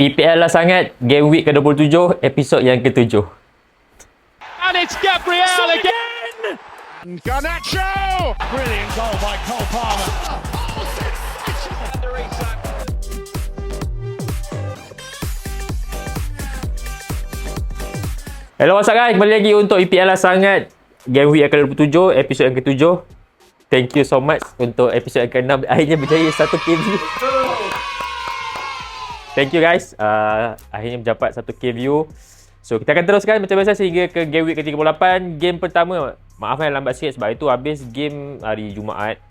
PPL lah sangat. Game week ke-27 Episod yang ke-7 And it's Gabriel again. Garnacho. Brilliant goal by Cole Palmer. Hello what's up guys? Kembali lagi untuk EPL lah sangat. Game week yang ke-27 Episod yang ke-7 Thank you so much Untuk episod yang ke-6 Akhirnya berjaya 1k view Thank you guys. Uh, Akhirnya mencapai 1k view. So kita akan teruskan macam biasa Sehingga ke game week ke-38 Game pertama Maaf yang lambat sikit Sebab itu habis game hari Jumaat.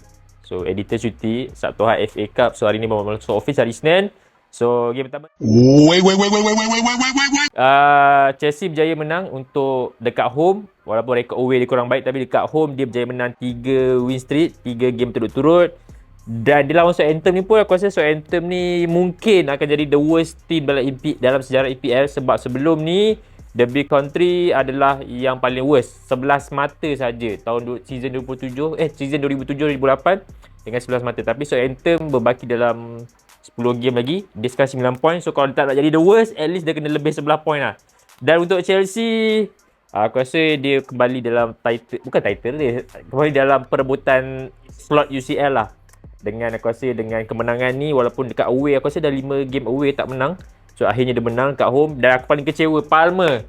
So editor cuti Sabtu Ahad FA Cup. So hari ni baru masuk office hari Senin. So game pertama Wait, wait, wait, wait, wait, wait, wait, wait, wait, wait, wait. Uh, Chelsea berjaya menang untuk dekat home. Walaupun rekod away dia kurang baik tapi dekat home dia berjaya menang 3 win streak 3 game turut-turut dan dia lawan Southampton ni pun aku rasa Southampton ni mungkin akan jadi the worst team dalam EP, dalam sejarah EPL sebab sebelum ni The Big Country adalah yang paling worst. 11 mata saja tahun season 2007 eh season 2007 2008 dengan 11 mata. Tapi Southampton berbaki dalam 10 game lagi dia sekarang 9 point so kalau dia tak nak jadi the worst at least dia kena lebih 11 point lah. Dan untuk Chelsea aku rasa dia kembali dalam title bukan title dia kembali dalam perebutan slot UCL lah dengan aku rasa dengan kemenangan ni walaupun dekat away aku rasa dah 5 game away tak menang. So akhirnya dia menang kat home. Dan aku paling kecewa Palmer.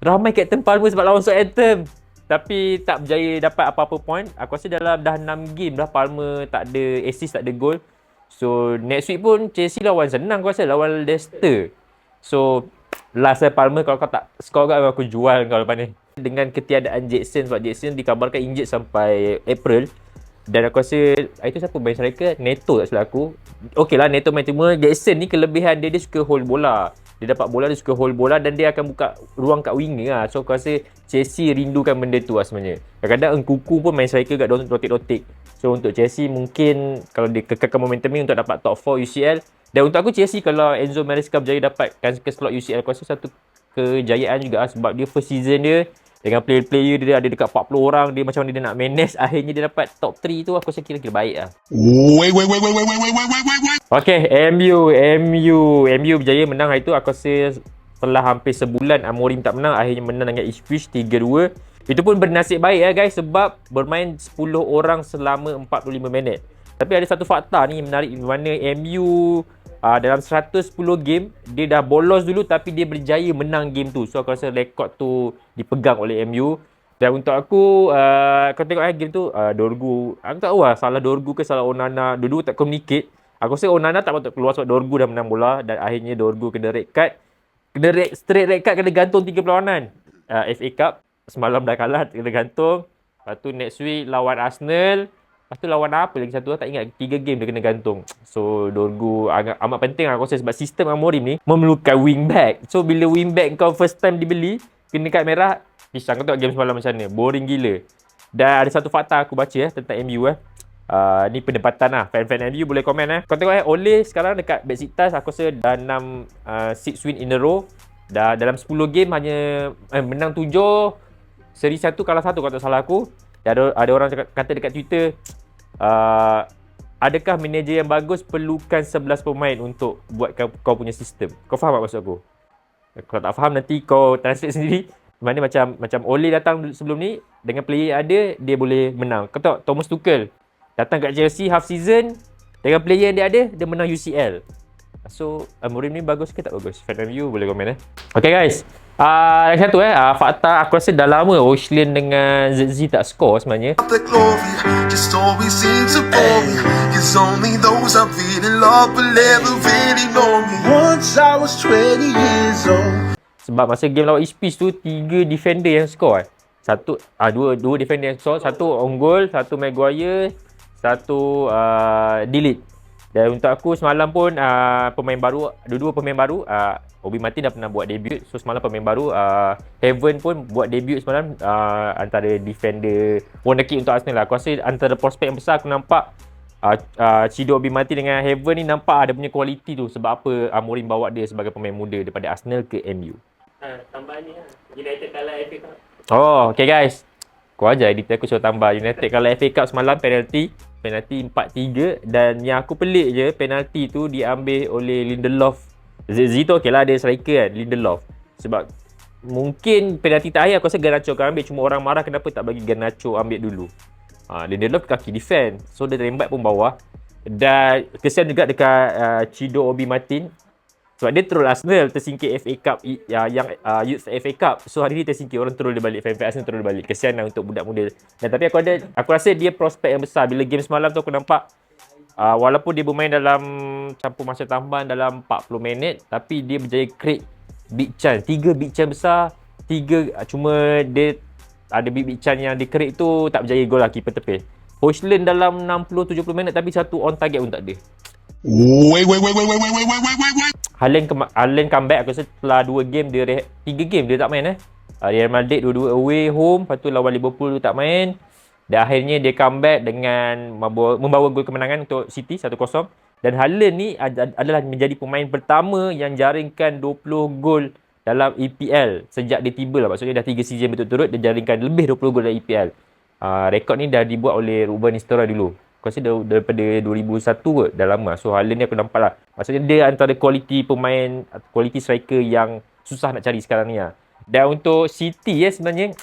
Ramai Captain Palmer sebab lawan Southampton. Tapi tak berjaya dapat apa-apa point. Aku rasa dalam dah 6 game dah Palmer tak ada assist tak ada goal. So next week pun Chelsea lawan senang aku rasa. Lawan Leicester. So last saya Palmer kalau kau tak score kat aku jual kau lepas ni. Dengan ketiadaan Jackson sebab Jackson dikabarkan injured sampai April. Dan aku rasa itu siapa main striker? Neto tak silap aku. Okey lah Neto main cuma Jackson ni kelebihan dia dia suka hold bola. Dia dapat bola dia suka hold bola dan dia akan buka ruang kat winger lah. So aku rasa Chelsea rindukan benda tu lah sebenarnya. Kadang-kadang Nkuku pun main striker kat rotate-rotate. So untuk Chelsea mungkin kalau dia kekalkan momentum ni untuk dapat top 4 UCL dan untuk aku Chelsea kalau Enzo Maresca berjaya dapatkan ke slot UCL aku rasa satu kejayaan juga lah sebab dia first season dia dengan player-player dia ada dekat 40 orang dia macam mana dia nak manage akhirnya dia dapat top 3 tu aku rasa kira-kira baik lah. Wait, wait, wait, wait, wait, wait, wait, wait, wait, wait. Okay, MU, MU, MU berjaya menang hari tu aku rasa setelah hampir sebulan Amorim tak menang akhirnya menang dengan Ipswich 3-2 itu pun bernasib baik ya guys sebab bermain 10 orang selama 45 minit. Tapi ada satu fakta ni menarik di mana MU uh, dalam 110 game dia dah bolos dulu tapi dia berjaya menang game tu. So aku rasa rekod tu dipegang oleh MU. Dan untuk aku, uh, kau tengok eh game tu, uh, Dorgu, aku tak tahu lah salah Dorgu ke salah Onana, dua-dua tak communicate. Aku rasa Onana tak patut keluar sebab Dorgu dah menang bola dan akhirnya Dorgu kena red card. Kena red, straight red card kena gantung 3 perlawanan uh, FA Cup semalam dah kalah kena gantung. Lepas tu next week lawan Arsenal. Lepas tu lawan apa lagi satu tak ingat. Tiga game dia kena gantung. So Dorgu agak amat penting lah aku rasa sebab sistem Amorim ni memerlukan wing back. So bila wing back kau first time dibeli kena kad merah pisang kau tengok game semalam macam mana. Boring gila. Dan ada satu fakta aku baca eh tentang MU eh. Uh, ni pendapatan lah Fan-fan MU boleh komen eh Kau tengok eh Oleh sekarang dekat Besiktas Aku rasa dah 6 uh, 6 win in a row Dah dalam 10 game hanya eh, Menang 7 Seri 1 kalah 1 kalau tak salah aku. Ada, ada orang cakap, kata dekat Twitter, uh, adakah manager yang bagus perlukan 11 pemain untuk buatkan kau punya sistem? Kau faham tak maksud aku? Kalau tak faham nanti kau translate sendiri. Mana macam macam Ole datang sebelum ni dengan player yang ada dia boleh menang. Kau tahu Thomas Tuchel datang kat Chelsea half season dengan player yang dia ada dia menang UCL. So, uh, Amorim ni bagus ke tak bagus? Fan MU boleh komen eh. Okay guys. Ah, uh, satu eh. Uh, fakta aku rasa dah lama Oshlin dengan ZZ tak score sebenarnya. Sebab masa game lawan East tu tiga defender yang score. Eh. Satu ah uh, dua dua defender yang score, satu on goal, satu Maguire, satu ah, uh, delete. Dan untuk aku semalam pun uh, pemain baru dua-dua pemain baru uh, Obi Martin dah pernah buat debut. So semalam pemain baru uh, Heaven pun buat debut semalam uh, antara defender wonderkid untuk Arsenal lah. Aku rasa antara prospek yang besar aku nampak uh, uh, Cido Obi Martin dengan Heaven ni nampak ada punya kualiti tu sebab apa Amorim bawa dia sebagai pemain muda daripada Arsenal ke MU. Uh, tambahan ni lah. United kalah FA Cup. Oh, okay guys. Kau ajar editor aku suruh tambah. United kalah FA Cup semalam penalty. Penalty 4-3 dan yang aku pelik je penalty tu diambil oleh Lindelof Zito okey lah dia striker kan, Lindelof. Sebab mungkin penalti terakhir aku rasa Garnacho akan ambil cuma orang marah kenapa tak bagi Garnacho ambil dulu. Ha, Lindelof kaki defend. So dia tembak pun bawah. Dan kesian juga dekat uh, Chido Obi Martin. Sebab dia troll Arsenal tersingkir FA Cup ya, yang uh, Youth FA Cup. So hari ni tersingkir orang troll dia balik. Fan Arsenal troll dia balik. Kesian lah untuk budak muda. Dan tapi aku ada aku rasa dia prospek yang besar bila game semalam tu aku nampak uh, walaupun dia bermain dalam campur masa tambahan dalam 40 minit tapi dia berjaya create big chance. Tiga big chance besar, tiga uh, cuma dia ada big big chance yang dia create tu tak berjaya gol lah keeper tepis. Hoyland dalam 60 70 minit tapi satu on target pun tak ada. Wait, wait, wait, wait, wait, wait, wait, wait, wait. Haaland, kema- Haaland comeback aku rasa setelah 2 game dia re- 3 game dia tak main eh. Uh, Real Madrid dua-dua away home, lepas tu lawan Liverpool dia tak main. Dan akhirnya dia comeback dengan membawa, membawa gol kemenangan untuk City 1-0. Dan Haaland ni ad- adalah menjadi pemain pertama yang jaringkan 20 gol dalam EPL sejak dia tiba lah. Maksudnya dah 3 season berturut-turut dia jaringkan lebih 20 gol dalam EPL. Uh, rekod ni dah dibuat oleh Ruben Nistelrooy dulu. Aku rasa daripada 2001 kot, dah lama. So Haaland ni aku nampak lah. Maksudnya dia antara kualiti pemain, kualiti striker yang susah nak cari sekarang ni lah. Dan untuk City ya sebenarnya,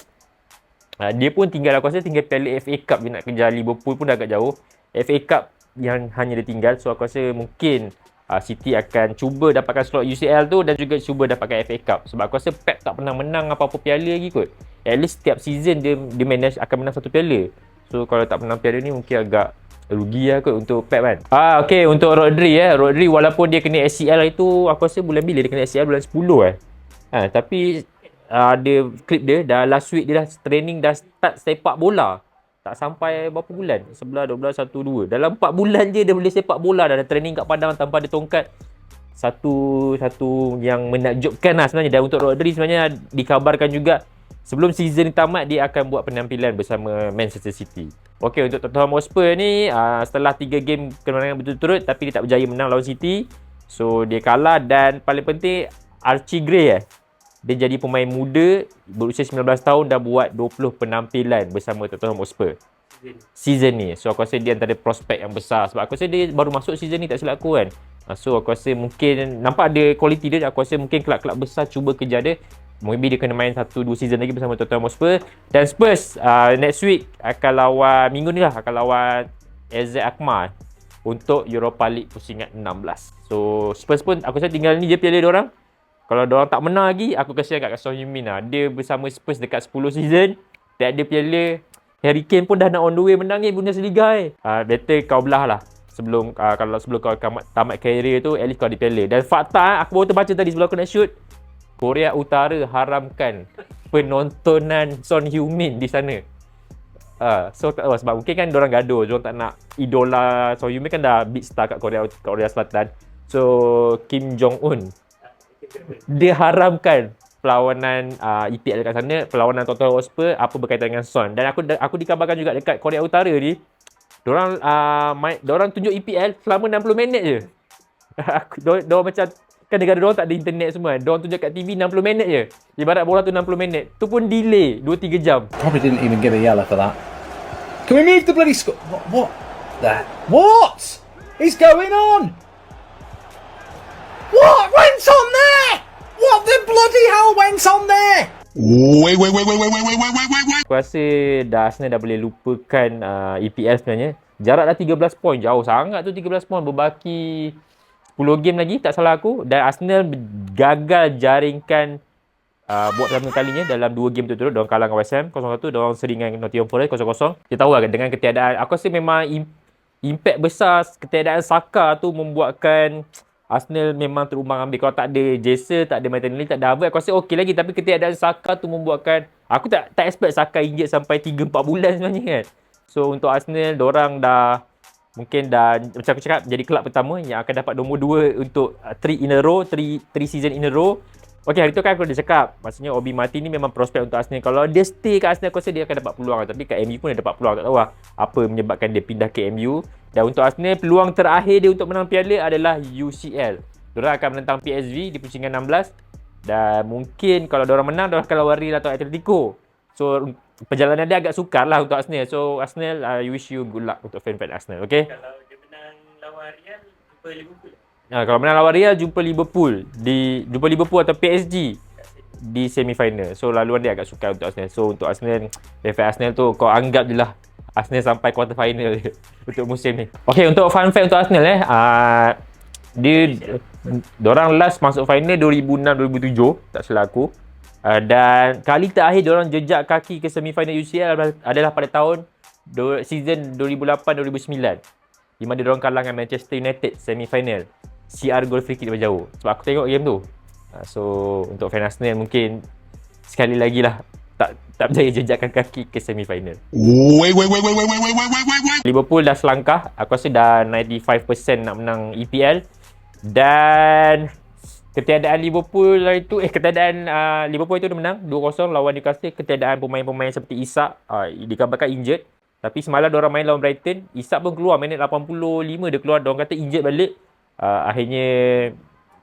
uh, dia pun tinggal aku rasa tinggal piala FA Cup dia nak kejar Liverpool pun dah agak jauh. FA Cup yang hanya dia tinggal. So aku rasa mungkin uh, City akan cuba dapatkan slot UCL tu dan juga cuba dapatkan FA Cup. Sebab aku rasa Pep tak pernah menang apa-apa piala lagi kot. At least setiap season dia, dia manage akan menang satu piala. So kalau tak menang piala ni mungkin agak rugi lah kot untuk Pep kan. Ah okay untuk Rodri eh. Rodri walaupun dia kena ACL itu aku rasa bulan bila dia kena ACL bulan 10 eh. Ha, tapi uh, ada klip dia dah last week dia dah training dah start sepak bola. Tak sampai berapa bulan? 11, 12, 1, 2. Dalam 4 bulan je dia boleh sepak bola dah, dah training kat padang tanpa ada tongkat. Satu satu yang menakjubkan lah sebenarnya. Dan untuk Rodri sebenarnya dikabarkan juga sebelum season ni tamat dia akan buat penampilan bersama Manchester City. Okey untuk Tottenham Hotspur ni uh, setelah 3 game kemenangan berturut-turut tapi dia tak berjaya menang lawan City. So dia kalah dan paling penting Archie Gray eh. Dia jadi pemain muda berusia 19 tahun dah buat 20 penampilan bersama Tottenham Hotspur. Season ni. So aku rasa dia antara prospek yang besar sebab aku rasa dia baru masuk season ni tak silap aku kan. Ah, So aku rasa mungkin nampak ada kualiti dia aku rasa mungkin kelab-kelab besar cuba kejar dia. Maybe dia kena main 1 2 season lagi bersama Tottenham Hotspur dan Spurs uh, next week akan lawan minggu ni lah akan lawan AZ Alkmaar untuk Europa League pusingan 16. So Spurs pun aku rasa tinggal ni je piala dia orang. Kalau dia orang tak menang lagi, aku kasihan kat Son Heung-min lah. Dia bersama Spurs dekat 10 season. Dan ada piala. Harry Kane pun dah nak on the way menang ni Bundesliga eh. Uh, better kau belah lah. Sebelum uh, kalau sebelum kau tamat, tamat career tu, at least kau ada piala. Dan fakta, aku baru terbaca tadi sebelum aku nak shoot. Korea Utara haramkan penontonan Son Heung-min di sana. Uh, so tak tahu sebab mungkin kan orang gaduh, orang tak nak idola Son Heung-min kan dah big star kat Korea Korea Selatan. So Kim Jong Un dia haramkan perlawanan uh, EPL dekat sana, perlawanan Tottenham Hotspur apa berkaitan dengan Son. Dan aku aku dikabarkan juga dekat Korea Utara ni, diorang uh, main, diorang tunjuk EPL selama 60 minit je. aku diorang macam kan negara diorang tak ada internet semua. Diorang tunjuk kat TV 60 minit je. Ibarat bola tu 60 minit. Tu pun delay 2 3 jam. Probably didn't even give a yellow for that. Can we move the bloody score? What? What? The? What is going on? What went on there? What the bloody hell went on there? Wait, wait, wait, wait, wait, wait, wait, wait, wait, wait, wait. Aku rasa dah Arsenal dah boleh lupakan uh, EPL sebenarnya. Jarak dah 13 poin. Jauh sangat tu 13 poin. Berbaki 10 game lagi tak salah aku. Dan Arsenal gagal jaringkan uh, buat pertama kalinya dalam 2 game berturut-turut. Diorang kalah dengan West Ham 0-1. Diorang sering dengan Nottingham Forest 0-0. Kita tahu lah dengan ketiadaan. Aku rasa memang im- impact besar ketiadaan Saka tu membuatkan Arsenal memang terumbang ambing. Kalau tak ada Jason, tak ada Martinelli, tak ada Havertz, aku rasa okey lagi. Tapi ketiadaan Saka tu membuatkan... Aku tak tak expect Saka injet sampai 3-4 bulan sebenarnya kan. So untuk Arsenal, orang dah... Mungkin dah, macam aku cakap, jadi kelab pertama yang akan dapat nombor 2 untuk 3 uh, in a row, 3 3 season in a row. Okey, hari tu kan aku dah cakap. Maksudnya Obi Martin ni memang prospek untuk Arsenal. Kalau dia stay kat Arsenal, aku rasa dia akan dapat peluang. Tapi kat MU pun dia dapat peluang. Tak tahu lah apa menyebabkan dia pindah ke MU. Dan untuk Arsenal, peluang terakhir dia untuk menang piala adalah UCL. Diorang akan menentang PSV di pusingan 16. Dan mungkin kalau diorang menang, diorang akan lawan Real atau Atletico. So, perjalanan dia agak sukar lah untuk Arsenal. So, Arsenal, I wish you good luck untuk fan-fan Arsenal. Okay? Kalau dia menang lawan Real, jumpa Liverpool. Ha, kalau menang lawan Real jumpa Liverpool di jumpa Liverpool atau PSG di semi final. So laluan dia agak sukar untuk Arsenal. So untuk Arsenal, level Arsenal tu kau anggap je lah Arsenal sampai quarter final je untuk musim ni. Okay untuk fun fact untuk Arsenal eh. Uh, dia orang last masuk final 2006-2007 tak salah aku. Uh, dan kali terakhir orang jejak kaki ke semi final UCL adalah pada tahun do, season 2008-2009 di mana diorang kalah dengan Manchester United semi final. CR goal free kick daripada jauh. Sebab aku tengok game tu. Uh, so untuk fan Arsenal mungkin sekali lagi lah tak tak berjaya jejakkan kaki ke semi final. Wait, wait, wait, wait, wait, wait, wait, wait, wait, wait, wait. Liverpool dah selangkah. Aku rasa dah 95% nak menang EPL. Dan ketiadaan Liverpool itu eh ketiadaan uh, Liverpool itu dah menang 2-0 lawan Newcastle. Ketiadaan pemain-pemain seperti Isak uh, dikabarkan injured. Tapi semalam dia orang main lawan Brighton Isak pun keluar minit 85 dia keluar. Dia orang kata injured balik. Uh, akhirnya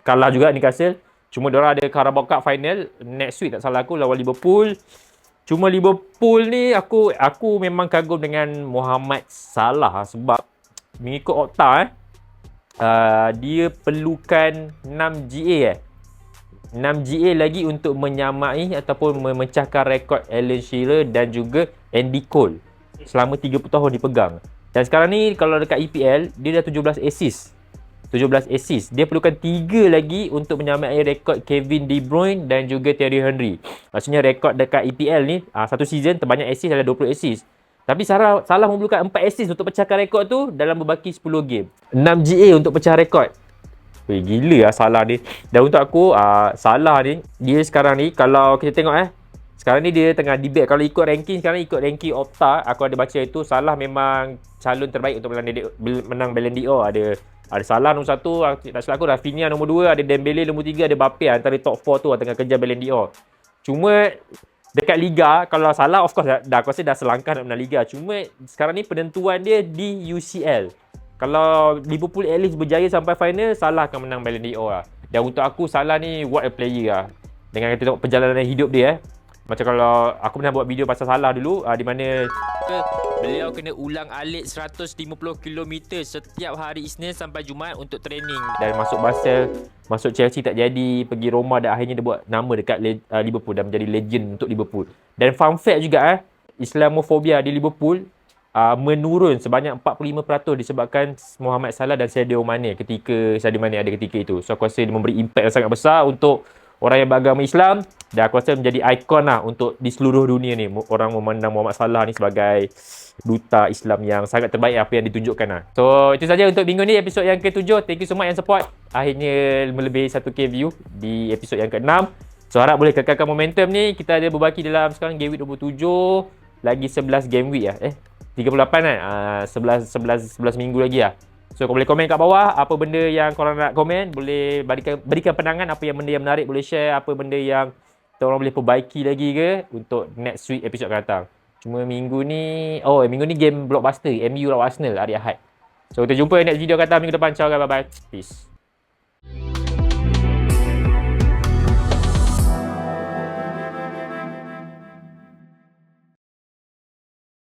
kalah juga Newcastle. Cuma dia orang ada Carabao Cup final. Next week tak salah aku lawan Liverpool. Cuma Liverpool ni aku aku memang kagum dengan Muhammad Salah sebab mengikut Opta eh uh, dia perlukan 6 GA eh 6 GA lagi untuk menyamai ataupun memecahkan rekod Alan Shearer dan juga Andy Cole selama 30 tahun dipegang. Dan sekarang ni kalau dekat EPL dia dah 17 assist. 17 assist. Dia perlukan 3 lagi untuk menyamai rekod Kevin De Bruyne dan juga Thierry Henry. Maksudnya rekod dekat EPL ni uh, satu season terbanyak assist adalah 20 assist. Tapi Salah, Salah memerlukan 4 assist untuk pecahkan rekod tu dalam berbaki 10 game. 6 GA untuk pecah rekod. Weh, gila lah Salah ni. Dan untuk aku, uh, Salah ni, dia sekarang ni, kalau kita tengok eh, sekarang ni dia tengah debate. Kalau ikut ranking, sekarang ikut ranking Opta, aku ada baca itu, Salah memang calon terbaik untuk menang, menang Ballon d'Or. Ada ada Salah nombor 1, tak salah aku, Rafinha nombor 2, ada Dembele nombor 3, ada Mbappe antara top 4 tu tengah kejar Ballon d'Or. Cuma dekat liga kalau salah of course dah, dah aku rasa dah selangkah nak menang liga. Cuma sekarang ni penentuan dia di UCL kalau Liverpool at least berjaya sampai final salah akan menang Ballon d'Or lah. Dan untuk aku salah ni what a player lah. Dengan kita tengok perjalanan hidup dia eh macam kalau aku pernah buat video pasal Salah dulu uh, di mana beliau kena ulang alik 150 km setiap hari Isnin sampai Jumaat untuk training. Dan masuk Basel masuk Chelsea tak jadi pergi Roma dan akhirnya dia buat nama dekat uh, Liverpool dan menjadi legend untuk Liverpool. Dan fun fact juga eh Islamofobia di Liverpool uh, menurun sebanyak 45% disebabkan Muhammad Salah dan Sadio Mane ketika Sadio Mane ada ketika itu. So aku rasa dia memberi impact yang sangat besar untuk orang yang beragama Islam dan aku rasa menjadi ikon lah untuk di seluruh dunia ni orang memandang Muhammad Salah ni sebagai duta Islam yang sangat terbaik apa yang ditunjukkan lah. So itu saja untuk minggu ni episod yang ke-7. Thank you so much yang support. Akhirnya melebihi 1k view di episod yang ke-6. So harap boleh kekalkan momentum ni. Kita ada berbaki dalam sekarang game week 27 lagi 11 game week lah. Eh 38 kan? Uh, 11 11 11 minggu lagi lah. So kau boleh komen kat bawah apa benda yang korang nak komen, boleh berikan berikan pandangan apa yang benda yang menarik, boleh share apa benda yang kita orang boleh perbaiki lagi ke untuk next week episod akan datang. Cuma minggu ni, oh minggu ni game blockbuster MU lawan Arsenal hari Ahad. So kita jumpa next video kata minggu depan. Ciao bye bye. Peace.